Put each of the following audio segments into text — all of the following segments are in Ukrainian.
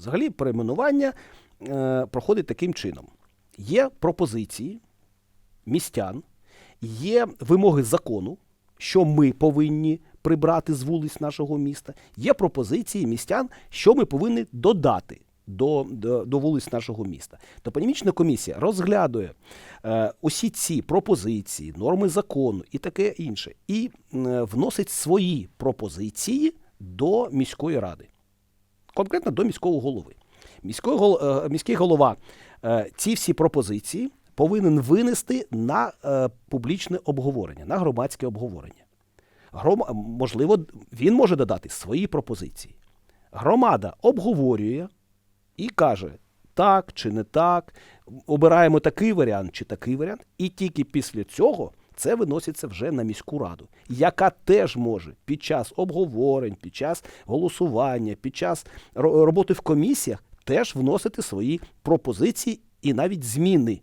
Взагалі, перейменування е, проходить таким чином: є пропозиції містян, є вимоги закону, що ми повинні прибрати з вулиць нашого міста, є пропозиції містян, що ми повинні додати. До, до, до вулиць нашого міста. Топонімічна комісія розглядує е, усі ці пропозиції, норми закону і таке інше, і е, вносить свої пропозиції до міської ради конкретно до міського голови. Міський, гол, е, міський голова е, ці всі пропозиції повинен винести на е, публічне обговорення, на громадське обговорення. Гром, можливо, він може додати свої пропозиції. Громада обговорює і каже, так чи не так, обираємо такий варіант чи такий варіант, і тільки після цього це виноситься вже на міську раду, яка теж може під час обговорень, під час голосування, під час роботи в комісіях теж вносити свої пропозиції і навіть зміни.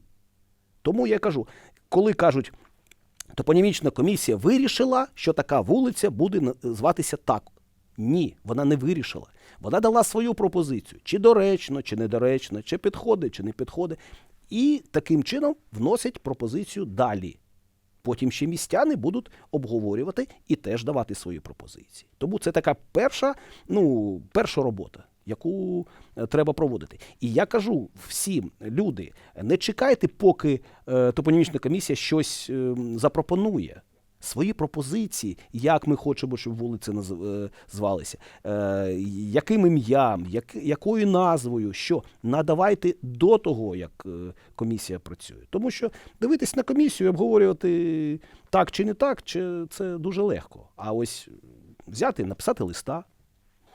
Тому я кажу, коли кажуть, топонімічна комісія вирішила, що така вулиця буде зватися так. Ні, вона не вирішила. Вона дала свою пропозицію, чи доречно, чи недоречно, чи підходить, чи не підходить. І таким чином вносять пропозицію далі. Потім ще містяни будуть обговорювати і теж давати свої пропозиції. Тому це така перша, ну, перша робота, яку е, треба проводити. І я кажу всім, люди, не чекайте, поки е, топонімічна комісія щось е, запропонує. Свої пропозиції, як ми хочемо, щоб вулиці е, звалися, е, яким ім'ям, як, якою назвою, що надавайте до того, як е, комісія працює. Тому що дивитись на комісію, обговорювати так чи не так, чи це дуже легко. А ось взяти, написати листа.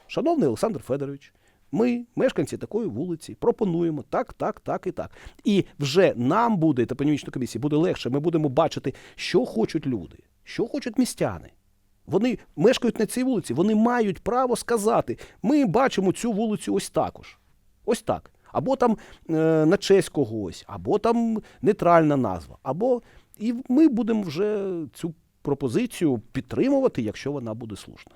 Шановний Олександр Федорович, ми, мешканці такої вулиці, пропонуємо так, так, так і так. І вже нам буде, топонімічна комісія, буде легше. Ми будемо бачити, що хочуть люди, що хочуть містяни. Вони мешкають на цій вулиці, вони мають право сказати: ми бачимо цю вулицю ось також. Ось так. Або там е, на честь когось, або там нейтральна назва, або і ми будемо вже цю пропозицію підтримувати, якщо вона буде слушна.